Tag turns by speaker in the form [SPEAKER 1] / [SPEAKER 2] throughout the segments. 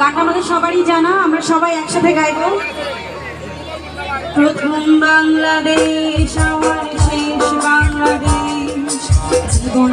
[SPEAKER 1] গানটা আমাদের সবারই জানা আমরা। সবাই একসাথে গাইব প্রথম বাংলাদেশ আমার শেষ বাংলাদেশ। জীবন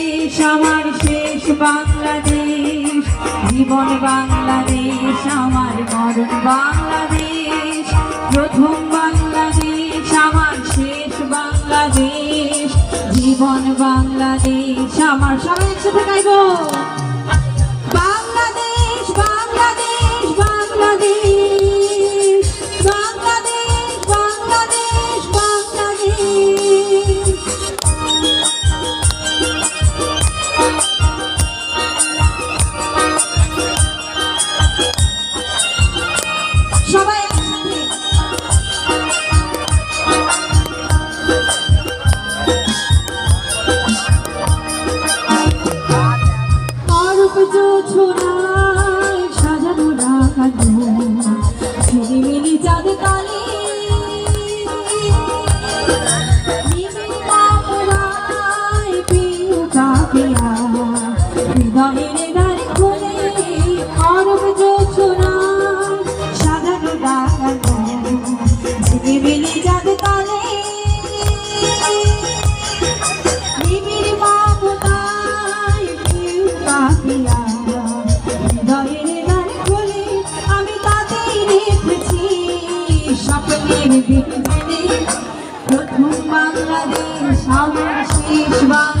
[SPEAKER 1] আমার শেষ বাংলাদেশ। জীবন বাংলাদেশ, আমার মরণ বাংলাদেশ। প্রথম বাংলাদেশ, আমার শেষ বাংলাদেশ। জীবন বাংলাদেশ, আমার সবাই একসাথে গাইব। নয়নে গান খুলে অরব যোচনা সাজানো ডাকার ঝিলিমিলি জাগ তালে। নিবিড় বাবুতায় কেউ পাখিয়া। নয়নে গান খুলে, আমি তাতেই রেখেছি স্বপ্নের বিজ্ঞানে প্রথম বাংলাদেশ, আমার শেষ বাংলা।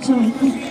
[SPEAKER 1] 就